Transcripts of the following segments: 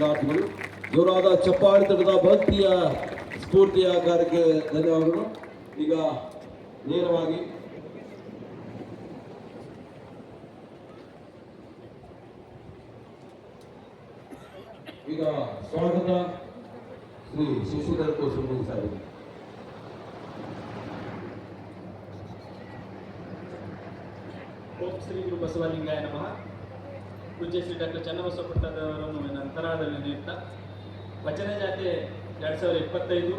ಜೋರಾದ ಚಪ್ಪಾಳಿ ತಟ್ಟದ ಭಕ್ತಿಯ ಸ್ಫೂರ್ತಿಯ ಕಾರ್ಯಕ್ಕೆ ಧನ್ಯವಾದಗಳು. ಈಗ ನೇರವಾಗಿ ಈಗ ಸ್ವಾಗತ ಶ್ರೀ ಶಶಿಧರ್ ಕೋಶಿ ಸಾಹೇಬ್ ಓಂ ಶ್ರೀ ಗುರು ಬಸವಲಿಂಗಾಯ ನಮಃ. ಪೂಜ್ಯ ಶ್ರೀ ಡಾಕ್ಟರ್ ಚನ್ನಬಸವ ಪಟ್ಟದವರನ್ನು ನಂತರದಲ್ಲಿ ನೀಡ್ತಾ ವಚನ ಜಾತಿ ಎರಡು ಸಾವಿರದ ಇಪ್ಪತ್ತೈದು,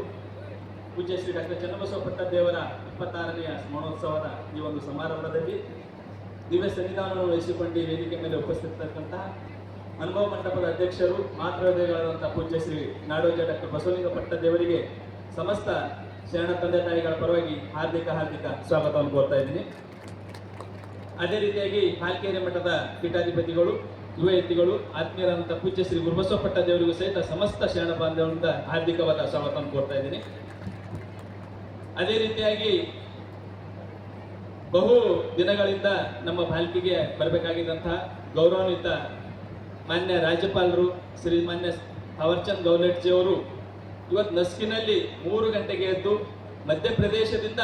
ಪೂಜ್ಯ ಶ್ರೀ ಡಾಕ್ಟರ್ ಚನ್ನಬಸವ ಪಟ್ಟದೇವರ ಇಪ್ಪತ್ತಾರನೆಯ ಸ್ಮರಣೋತ್ಸವದ ಈ ಒಂದು ಸಮಾರಂಭದಲ್ಲಿ ದಿವ್ಯ ಸನ್ನಿಧಾನವನ್ನು ವಹಿಸಿಕೊಂಡು ವೇದಿಕೆ ಮೇಲೆ ಉಪಸ್ಥಿತಕ್ಕಂತಹ ಅನುಭವ ಮಂಟಪದ ಅಧ್ಯಕ್ಷರು ಮಾತೃದೇವರಾದಂಥ ಪೂಜ್ಯ ಶ್ರೀ ನಾಡೋಜ ಡಾಕ್ಟರ್ ಬಸವಲಿಂಗ ಪಟ್ಟದೇವರಿಗೆ ಸಮಸ್ತ ಶರಣ ತಂದೆ ತಾಯಿಗಳ ಪರವಾಗಿ ಹಾರ್ದಿಕ ಹಾರ್ದಿಕ ಸ್ವಾಗತವನ್ನು ಕೋರ್ತಾ ಇದ್ದೀನಿ. ಅದೇ ರೀತಿಯಾಗಿ ಹಾಲ್ಕೇರಿ ಮಠದ ಪೀಠಾಧಿಪತಿಗಳು, ಯುವ ಎತ್ತಿಗಳು ಆತ್ಮೀಯರಾದಂಥ ಪೂಜ್ಯ ಶ್ರೀ ಗುರುಬಸವಪಟ್ಟ ದೇವರಿಗೂ ಸಹಿತ ಸಮಸ್ತ ಶರಣ ಬಾಂಧವರಿಂದ ಹಾರ್ದಿಕವಾದ ಸ್ವಾಗತವನ್ನು ಕೋರ್ತಾ ಇದ್ದೀನಿ. ಅದೇ ರೀತಿಯಾಗಿ ಬಹು ದಿನಗಳಿಂದ ನಮ್ಮ ಬಾಲ್ಕಿಗೆ ಬರಬೇಕಾಗಿದ್ದಂತಹ ಗೌರವಾನ್ವಿತ ಮಾನ್ಯ ರಾಜ್ಯಪಾಲರು ಶ್ರೀ ಮಾನ್ಯ ಥಾವರ್ಚಂದ್ ಗೌಲೆಟ್ಜಿ ಅವರು ಇವತ್ತು ನಸ್ಕಿನಲ್ಲಿ ಮೂರು ಗಂಟೆಗೆ ಎದ್ದು ಮಧ್ಯಪ್ರದೇಶದಿಂದ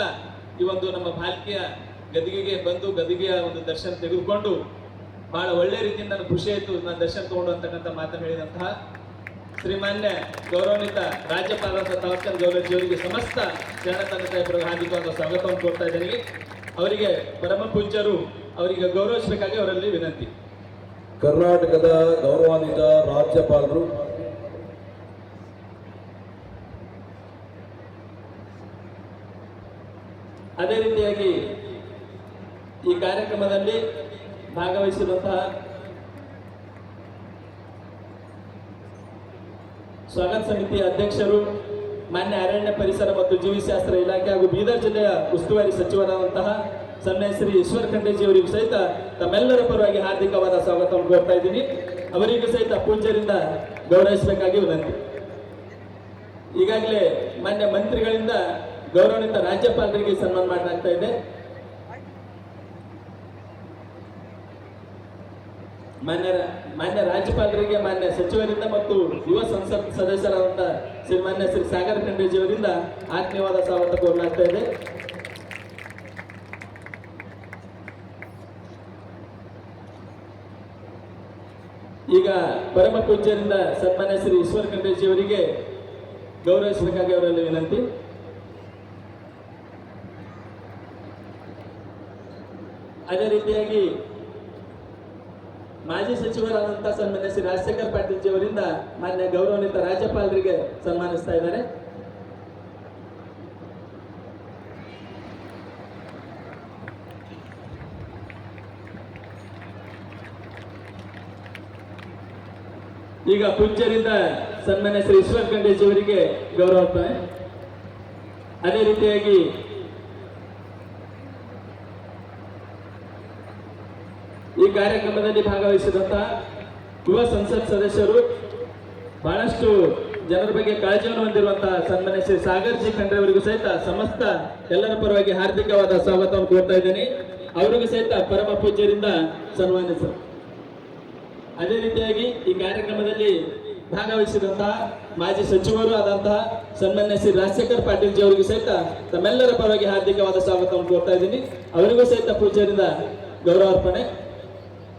ಈ ನಮ್ಮ ಭಾಲ್ಕಿಯ ಗದಿಗೆಗೆ ಬಂದು ಗದಿಗೆಯ ಒಂದು ದರ್ಶನ ತೆಗೆದುಕೊಂಡು ಬಹಳ ಒಳ್ಳೆ ರೀತಿಯಿಂದ ನನಗೆ ಖುಷಿ ಆಯಿತು ನಾನು ದರ್ಶನ ತಗೊಂಡು ಅಂತಕ್ಕಂಥ ಮಾತನ್ನು ಹೇಳಿದಂತಹ ಶ್ರೀಮಾನ್ಯ ಗೌರವಾನ್ವಿತ ರಾಜ್ಯಪಾಲರಾದ ಥಾವರ್ಚಂದ್ ಗೌರವಜಿ ಅವರಿಗೆ ಸಮಸ್ತ ಜನತಂತ್ರ ತಾಯಿಪರ ಹಾರ್ದಿಕವಾದ ಸ್ವಾಗತವನ್ನು ಕೊಡ್ತಾ ಇದ್ದೀನಿ. ಅವರಿಗೆ ಪರಮ ಪೂಜ್ಯರು ಅವರಿಗೆ ಗೌರವಿಸಬೇಕಾಗಿ ಅವರಲ್ಲಿ ವಿನಂತಿ. ಕರ್ನಾಟಕದ ಗೌರವಾನ್ವಿತ ರಾಜ್ಯಪಾಲರು ಅದೇ ರೀತಿಯಾಗಿ ಈ ಕಾರ್ಯಕ್ರಮದಲ್ಲಿ ಭಾಗವಹಿಸಿರುವಂತಹ ಸ್ವಾಗತ ಸಮಿತಿ ಅಧ್ಯಕ್ಷರು, ಮಾನ್ಯ ಅರಣ್ಯ ಪರಿಸರ ಮತ್ತು ಜೀವಿಶಾಸ್ತ್ರ ಇಲಾಖೆ ಹಾಗೂ ಬೀದರ್ ಜಿಲ್ಲೆಯ ಉಸ್ತುವಾರಿ ಸಚಿವರಾದಂತಹ ಸನ್ಮಯ ಶ್ರೀ ಈಶ್ವರ್ ಖಂಡೇಜಿ ಅವರಿಗೂ ಸಹಿತ ತಮ್ಮೆಲ್ಲರ ಪರವಾಗಿ ಹಾರ್ದಿಕವಾದ ಸ್ವಾಗತವನ್ನು ಕೋರ್ತಾ ಇದ್ದೀನಿ. ಅವರಿಗೂ ಸಹಿತ ಪೂಜ್ಯರಿಂದ ಗೌರವಿಸಬೇಕಾಗಿ ವಿನಂತಿ. ಈಗಾಗಲೇ ಮಾನ್ಯ ಮಂತ್ರಿಗಳಿಂದ ಗೌರವಾನ್ವಿತ ರಾಜ್ಯಪಾಲರಿಗೆ ಸನ್ಮಾನ ಮಾಡಲಾಗ್ತಾ ಇದೆ. ಮಾನ್ಯ ಮಾನ್ಯ ರಾಜ್ಯಪಾಲರಿಗೆ, ಮಾನ್ಯ ಸಚಿವರಿಂದ ಮತ್ತು ಯುವ ಸಂಸತ್ ಸದಸ್ಯರಾದಂಥ ಶ್ರೀ ಮಾನ್ಯ ಶ್ರೀ ಸಾಗರ್ ಖಂಡೇಜಿಯವರಿಂದ ಆತ್ಮೀಯವಾದ ಸ್ವಾಗತ ಕೋರಲಾಗ್ತಾ ಇದೆ. ಈಗ ಪರಮ ಪೂಜ್ಯರಿಂದ ಸನ್ಮಾನ್ಯ ಶ್ರೀ ಈಶ್ವರ್ ಖಂಡೇಜಿಯವರಿಗೆ ಗೌರವಿಸಬೇಕಾಗಿ ಅವರಲ್ಲಿ ವಿನಂತಿ. ಅದೇ ರೀತಿಯಾಗಿ ಮಾಜಿ ಸಚಿವರಾದಂತಹ ಸನ್ಮಾನ್ಯ ಶ್ರೀ ರಾಜಶೇಖರ್ ಪಾಟೀಲ್ ಜಿ ಅವರಿಂದ ಮಾನ್ಯ ಗೌರವಾನ್ವಿತ ರಾಜ್ಯಪಾಲರಿಗೆ ಸನ್ಮಾನಿಸ್ತಾ ಇದ್ದಾರೆ. ಈಗ ಪುಂಚರಿಂದ ಸನ್ಮಾನ್ಯ ಶ್ರೀ ಈಶ್ವರ್ ಖಂಡೇಜಿ ಅವರಿಗೆ ಗೌರವ ಅದೇ ರೀತಿಯಾಗಿ ಈ ಕಾರ್ಯಕ್ರಮದಲ್ಲಿ ಭಾಗವಹಿಸಿದಂತಹ ಯುವ ಸಂಸತ್ ಸದಸ್ಯರು, ಬಹಳಷ್ಟು ಜನರ ಬಗ್ಗೆ ಕಾಳಜಿಯನ್ನು ಹೊಂದಿರುವಂತಹ ಸನ್ಮಾನ್ಯ ಶ್ರೀ ಸಾಗರ್ ಜಿ ಖಂಡ್ರೆ ಅವರಿಗೂ ಸಹಿತ ಸಮಸ್ತ ಎಲ್ಲರ ಪರವಾಗಿ ಹಾರ್ದಿಕವಾದ ಸ್ವಾಗತವನ್ನು ಕೋರ್ತಾ ಇದ್ದೇನೆ. ಅವರಿಗೂ ಸಹಿತ ಪರಮ ಪೂಜ್ಯರಿಂದ ಸನ್ಮಾನಿಸ. ಅದೇ ರೀತಿಯಾಗಿ ಈ ಕಾರ್ಯಕ್ರಮದಲ್ಲಿ ಭಾಗವಹಿಸಿದಂತಹ ಮಾಜಿ ಸಚಿವರು ಆದಂತಹ ಸನ್ಮಾನ್ಯ ಶ್ರೀ ರಾಜಶೇಖರ್ ಪಾಟೀಲ್ ಜಿ ಅವರಿಗೂ ಸಹಿತ ತಮ್ಮೆಲ್ಲರ ಪರವಾಗಿ ಹಾರ್ದಿಕವಾದ ಸ್ವಾಗತವನ್ನು ಕೋರ್ತಾ ಇದ್ದೀನಿ. ಅವರಿಗೂ ಸಹಿತ ಪೂಜ್ಯರಿಂದ ಗೌರವಾರ್ಪಣೆ.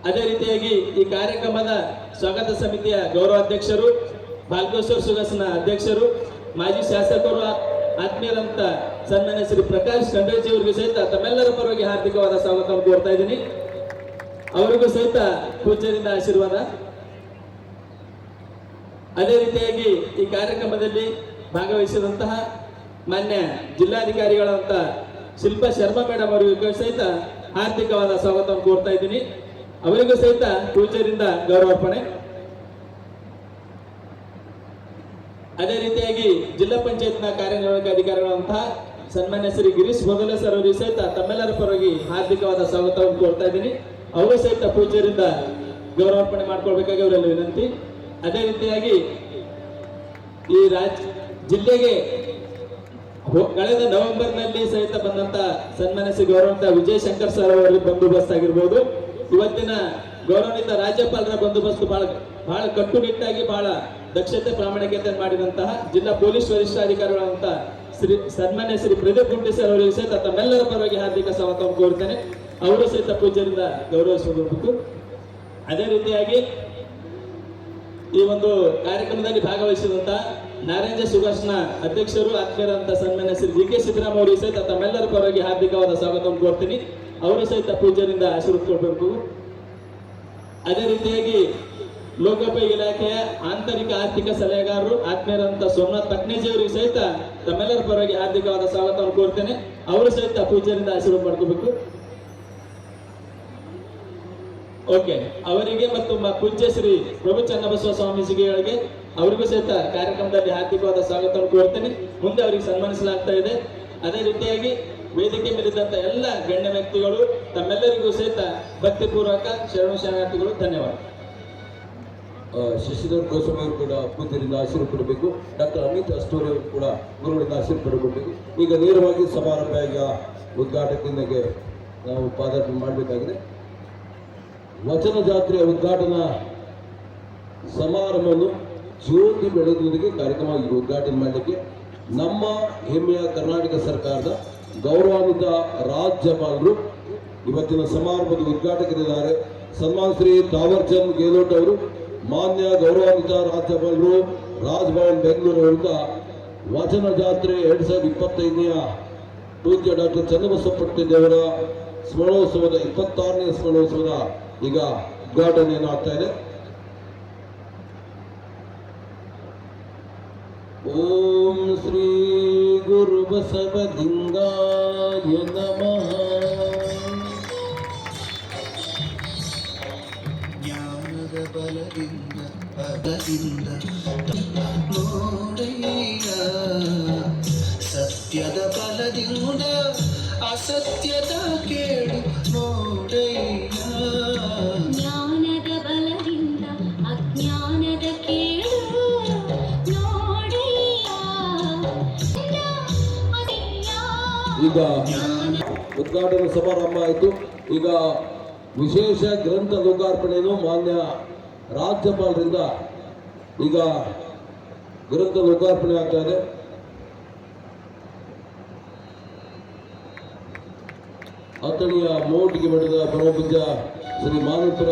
ಅದೇ ರೀತಿಯಾಗಿ ಈ ಕಾರ್ಯಕ್ರಮದ ಸ್ವಾಗತ ಸಮಿತಿಯ ಗೌರವಾಧ್ಯಕ್ಷರು ಭಾಗ್ಯೇಶ್ವರ ಸುಗಸನ ಅಧ್ಯಕ್ಷರು, ಮಾಜಿ ಶಾಸಕರು, ಆತ್ಮೀಯರಂತ ಸನ್ಮಾನ್ಯ ಶ್ರೀ ಪ್ರಕಾಶ್ ಖಂಡ್ರೇಜಿ ಅವರಿಗೂ ಸಹಿತ ತಮ್ಮೆಲ್ಲರ ಪರವಾಗಿ ಹಾರ್ದಿಕವಾದ ಸ್ವಾಗತವನ್ನು ಕೋರ್ತಾ ಇದ್ದೀನಿ. ಅವರಿಗೂ ಸಹಿತ ಪೂಜ್ಯದಿಂದ ಆಶೀರ್ವಾದ. ಅದೇ ರೀತಿಯಾಗಿ ಈ ಕಾರ್ಯಕ್ರಮದಲ್ಲಿ ಭಾಗವಹಿಸಿದಂತಹ ಮಾನ್ಯ ಜಿಲ್ಲಾಧಿಕಾರಿಗಳಂತ ಶಿಲ್ಪಾ ಶರ್ಮಾ ಮೇಡಮ್ ಅವರಿಗೂ ಸಹಿತ ಹಾರ್ದಿಕವಾದ ಸ್ವಾಗತವನ್ನು ಕೋರ್ತಾ ಇದ್ದೀನಿ. ಅವರಿಗೂ ಸಹಿತ ಪೂಜ್ಯರಿಂದ ಗೌರವಾರ್ಪಣೆ ಅದೇ ರೀತಿಯಾಗಿ ಜಿಲ್ಲಾ ಪಂಚಾಯತ್ನ ಕಾರ್ಯನಿರ್ವಾಹಕ ಅಧಿಕಾರಿಗಳಂತಹ ಸನ್ಮಾನ್ಯ ಶ್ರೀ ಗಿರೀಶ್ ಮೊದಲ ಸರ್ ಅವರಿಗೆ ಸಹಿತ ತಮ್ಮೆಲ್ಲರ ಪರವಾಗಿ ಹಾರ್ದಿಕವಾದ ಸ್ವಾಗತವನ್ನು ಕೋರ್ತಾ ಇದ್ದೀನಿ. ಅವರು ಸಹಿತ ಪೂಜ್ಯರಿಂದ ಗೌರವಾರ್ಪಣೆ ಮಾಡ್ಕೊಳ್ಬೇಕಾಗಿ ಅವರಲ್ಲಿ ವಿನಂತಿ. ಅದೇ ರೀತಿಯಾಗಿ ಈ ರಾಜ್, ಜಿಲ್ಲೆಗೆ ಕಳೆದ ನವೆಂಬರ್ನಲ್ಲಿ ಸಹಿತ ಬಂದಂತ ಸನ್ಮಾನ್ಯ ಶ್ರೀ ಗೌರವಂತ ವಿಜಯ್ ಶಂಕರ್ ಸರ್ ಅವರಲ್ಲಿ ಬಂದೋಬಸ್ತ್ ಆಗಿರ್ಬೋದು. ಇವತ್ತಿನ ಗೌರವದಿಂದ ರಾಜ್ಯಪಾಲರ ಬಂದೋಬಸ್ತ್ ಬಹಳ ಬಹಳ ಕಟ್ಟುನಿಟ್ಟಾಗಿ ಬಹಳ ದಕ್ಷತೆ ಪ್ರಾಮಾಣಿಕತೆ ಮಾಡಿದಂತಹ ಜಿಲ್ಲಾ ಪೊಲೀಸ್ ವರಿಷ್ಠಾಧಿಕಾರಿಗಳಂತ ಶ್ರೀ ಸನ್ಮಾನ್ಯ ಶ್ರೀ ಪ್ರದೀಪ್ ಗುಂಡಿ ಸರ್ ಅವರಿಗೆ ಸಹಿತ ತಮ್ಮೆಲ್ಲರ ಪರವಾಗಿ ಹಾರ್ದಿಕ ಸ್ವಾಗತವನ್ನು ಕೋರ್ತೇನೆ ಅವರು ಸಹಿತ ಪೂಜೆಯಿಂದ ಗೌರವಿಸಬೇಕು ಅದೇ ರೀತಿಯಾಗಿ ಈ ಒಂದು ಕಾರ್ಯಕ್ರಮದಲ್ಲಿ ಭಾಗವಹಿಸಿದಂತ ನಾರಾಯಣ ಸುಭಾಷ್ನ ಅಧ್ಯಕ್ಷರು ಆತ್ಮೀಯರಂತ ಸನ್ಮಾನ್ಯ ಶ್ರೀ ಜಿ ಕೆ ಸಿದ್ದರಾಮ ಅವರಿಗೆ ಸಹಿತ ತಮ್ಮೆಲ್ಲರ ಪರವಾಗಿ ಹಾರ್ದಿಕವಾದ ಸ್ವಾಗತವನ್ನು ಕೋರ್ತೀನಿ ಅವರು ಸಹಿತ ಪೂಜೆಯಿಂದ ಆಶೀರ್ವದಿಸಬೇಕು ಅದೇ ರೀತಿಯಾಗಿ ಲೋಕೋಪಯೋಗಿ ಇಲಾಖೆಯ ಆಂತರಿಕ ಆರ್ಥಿಕ ಸಲಹೆಗಾರರು ಆತ್ಮೀಯರಂತ ಸೋಮನಾಥ್ ಪಟ್ನೇಜಿ ಅವರಿಗೆ ಸಹಿತ ತಮ್ಮೆಲ್ಲರ ಪರವಾಗಿ ಆರ್ಥಿಕವಾದ ಸ್ವಾಗತವನ್ನು ಕೋರ್ತೇನೆ. ಅವರು ಸಹಿತ ಪೂಜೆಯಿಂದ ಆಶೀರ್ವಾದ ಮಾಡ್ಕೋಬೇಕು ಓಕೆ, ಅವರಿಗೆ ಮತ್ತು ಪೂಜ್ಯ ಶ್ರೀ ಪ್ರಭು ಚನ್ನಬಸವ ಸ್ವಾಮೀಜಿಗಳಿಗೆ ಅವರಿಗೂ ಸಹಿತ ಕಾರ್ಯಕ್ರಮದಲ್ಲಿ ಹಾರ್ದಿಕವಾದ ಸ್ವಾಗತವನ್ನು ಕೋರ್ತೇನೆ. ಮುಂದೆ ಅವರಿಗೆ ಸನ್ಮಾನಿಸಲಾಗ್ತಾ ಇದೆ. ಅದೇ ರೀತಿಯಾಗಿ ವೇದಿಕೆ ಮೇಲಿದ್ದಂತ ಎಲ್ಲ ಗಣ್ಯ ವ್ಯಕ್ತಿಗಳು ತಮ್ಮೆಲ್ಲರಿಗೂ ಸಹಿತ ಭಕ್ತಿಪೂರ್ವಕ ಶರಣು ಶರಣಾರ್ಥಿಗಳು ಧನ್ಯವಾದ. ಶಶಿಧರ್ ಗೋಸ್ವಾಮಿ ಕೂಡ ಪೂಜೆಯಿಂದ ಆಶೀರ್ವ ಪಡಬೇಕು ಡಾಕ್ಟರ್ ಅಮಿತ್ ಅಸ್ತೋರಿ ಅವರು ಕೂಡ ಗುರುಗಳಿಂದ ಆಶೀರ್ವ ಈಗ ನೇರವಾಗಿ ಸಮಾರಂಭ ಈಗ ಉದ್ಘಾಟಕನಿಗೆ ನಾವು ಪಾದಾರ್ಪಣೆ ಮಾಡಬೇಕಾಗಿದೆ. ವಚನ ಜಾತ್ರೆಯ ಉದ್ಘಾಟನಾ ಸಮಾರಂಭವನ್ನು ಜ್ಯೋತಿ ಬೆಳೆದೊಂದಿಗೆ ಕಾರ್ಯಕ್ರಮ ಉದ್ಘಾಟನೆ ಮಾಡಲಿಕ್ಕೆ ನಮ್ಮ ಹೆಮ್ಮೆಯ ಕರ್ನಾಟಕ ಸರ್ಕಾರದ ಗೌರವಾನ್ವಿತ ರಾಜ್ಯಪಾಲರು ಇವತ್ತಿನ ಸಮಾರಂಭದ ಉದ್ಘಾಟಕರಿದ್ದಾರೆ. ಸನ್ಮಾನ್ ಶ್ರೀ ತಾವರ್ಚಂದ್ ಗೆಹ್ಲೋಟ್ ಅವರು, ಮಾನ್ಯ ಗೌರವಾನ್ವಿತ ರಾಜ್ಯಪಾಲರು, ರಾಜ್ಭವನ್ ಬೆಂಗಳೂರು ಅವರಿಂದ ವಚನ ಜಾತ್ರೆ ಎರಡ್ ಸಾವಿರದ ಇಪ್ಪತ್ತೈದನೆಯ ಪೂಜ್ಯ ಡಾಕ್ಟರ್ ಚನ್ನಬಸವ ದೇವರ ಸ್ಮರಣೋತ್ಸವದ ಇಪ್ಪತ್ತಾರನೇ ಸ್ಮರಣೋತ್ಸವದ ಈಗ ಉದ್ಘಾಟನೆಯನ್ನು ಆಗ್ತಾ ಇದೆ. ಓಂ ಶ್ರೀ ಗುರು ಬಸವಲಿಂಗಾಯ ನಮಃ ಜ್ಞಾನದ ಬಲದಿಂದ ಪದದಿಂದ ನೋಡಯ್ಯ ಸತ್ಯದ ಬಲದಿಂದ ಈಗ ಉದ್ಘಾಟನಾ ಸಮಾರಂಭ ಆಯಿತು. ಈಗ ವಿಶೇಷ ಗ್ರಂಥ ಲೋಕಾರ್ಪಣೆಯನ್ನು ಮಾನ್ಯ ರಾಜ್ಯಪಾಲರಿಂದ ಈಗ ಗ್ರಂಥ ಲೋಕಾರ್ಪಣೆ ಆಗ್ತಾ ಇದೆ. ಅಥಣಿಯ ಮೋಟಿಗೆ ಮಠದ ಪರಮಪೂಜ್ಯ ಶ್ರೀ ಮಾನಪುರ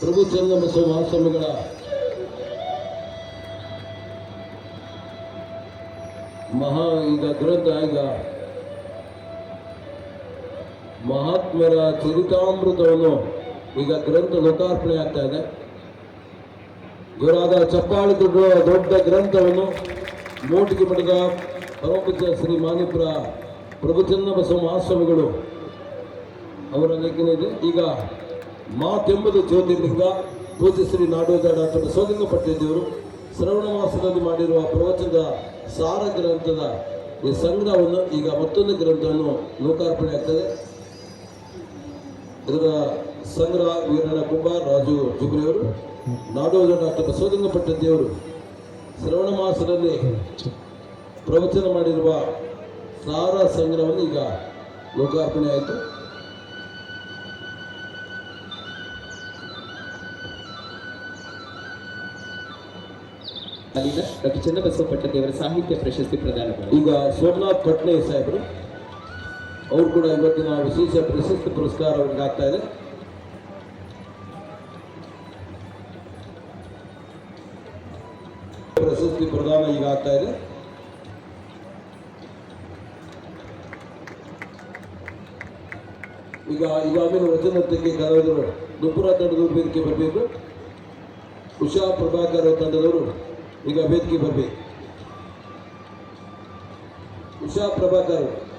ಪ್ರಭು ಚನ್ನಬಸವ ಮಹಾಸ್ವಾಮಿಗಳ ಮಹಾ ಈಗ ದುರಂತ ಮಹಾತ್ಮರ ಚರಿತಾಮೃತವನ್ನು ಈಗ ಗ್ರಂಥ ಲೋಕಾರ್ಪಣೆ ಆಗ್ತಾ ಇದೆ. ಗುರಾದ ಚಪ್ಪಾಳಿ ದೊಡ್ಡ ದೊಡ್ಡ ಗ್ರಂಥವನ್ನು ಮೋಟಿಗೆ ಮಠದ ಪರಮಪೂಜ್ಯ ಶ್ರೀ ಮಾನಿಪುರ ಪ್ರಭುಚನ್ನ ಬಸವ ಮಹಾಸ್ವಾಮಿಗಳು ಅವರ ಲೇಖನ ಇದೆ. ಈಗ ಮಾತೆಂಬುದು ಜ್ಯೋತಿರ್ಲಿಂಗ, ಪೂಜ್ಯ ಶ್ರೀ ನಾಡೋಜ ಡಾಕ್ಟರ್ ಬಸವಲಿಂಗ ಪಟ್ಟೇದಿಯವರು ಶ್ರವಣ ಮಾಸದಲ್ಲಿ ಮಾಡಿರುವ ಪ್ರವಚನದ ಸಾರ ಗ್ರಂಥದ ಈ ಸಂಗ್ರಹವನ್ನು ಈಗ ಮತ್ತೊಂದು ಗ್ರಂಥವನ್ನು ಲೋಕಾರ್ಪಣೆ ಆಗ್ತದೆ. ಇದರ ಸಂಗ್ರಹ ವೀರಣ್ಣ ಕುಂಬಾರ್, ರಾಜು ಜುಬ್ರಿಯವರು ನಾಡೋಜ ಡಾಕ್ಟರ್ ಬಸವಲಿಂಗಪಟ್ಟ ಪಟ್ಟದೇವರು ಶ್ರವಣ ಮಾಸದಲ್ಲಿ ಪ್ರವಚನ ಮಾಡಿರುವ ಸಾರ ಸಂಗ್ರಹವನ್ನು ಈಗ ಲೋಕಾರ್ಪಣೆ ಆಯಿತು. ಅಲ್ಲಿಂದ ಡಾಕ್ಟರ್ ಚನ್ನಬಸವ ಪಟ್ಟದೇವರ ಸಾಹಿತ್ಯ ಪ್ರಶಸ್ತಿ ಪ್ರದಾನ ಈಗ ಸೋಮನಾಥ್ ಪಟ್ನೆ ಸಾಹೇಬರು, ಅವರು ಕೂಡ ಇವತ್ತಿನ ವಿಶೇಷ ಪ್ರಶಸ್ತಿ ಪುರಸ್ಕಾರ ಅವ್ರಿಗೆ ಆಗ್ತಾ ಇದೆ. ಪ್ರಶಸ್ತಿ ಪ್ರದಾನ ಈಗ ಆಗ್ತಾ ಇದೆ. ಈಗ ಈಗಾಗಲೇ ವಚನೋತ್ತಕ್ಕೆ ಕಲಾವಿದರು ನುಪುರ ತಂಡದವರು ವೇದಿಕೆ ಬರಬೇಕು. ಉಷಾ ಪ್ರಭಾಕರ್ ತಂಡದವರು ಈಗ ವೇದಿಕೆ ಬರಬೇಕು. ಉಷಾ ಪ್ರಭಾಕರ್.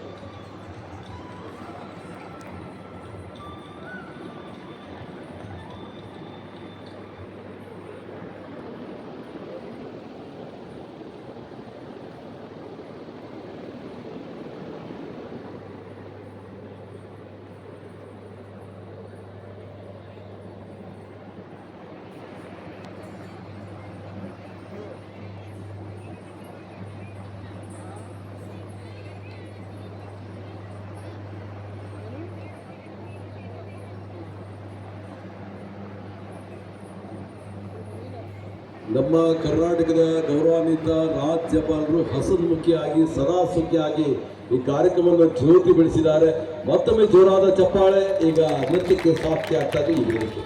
ನಮ್ಮ ಕರ್ನಾಟಕದ ಗೌರವಾನ್ವಿತ ರಾಜ್ಯಪಾಲರು ಹಸನ್ಮುಖಿಯಾಗಿ ಸದಾ ಸುಖಿಯಾಗಿ ಈ ಕಾರ್ಯಕ್ರಮವನ್ನು ಜ್ಯೋತಿ ಬೆಳೆಸಿದ್ದಾರೆ. ಮತ್ತೊಮ್ಮೆ ಜೋರಾದ ಚಪ್ಪಾಳೆ, ಈಗ ನೃತ್ಯಕ್ಕೆ ಈ ವೇದಿಕೆ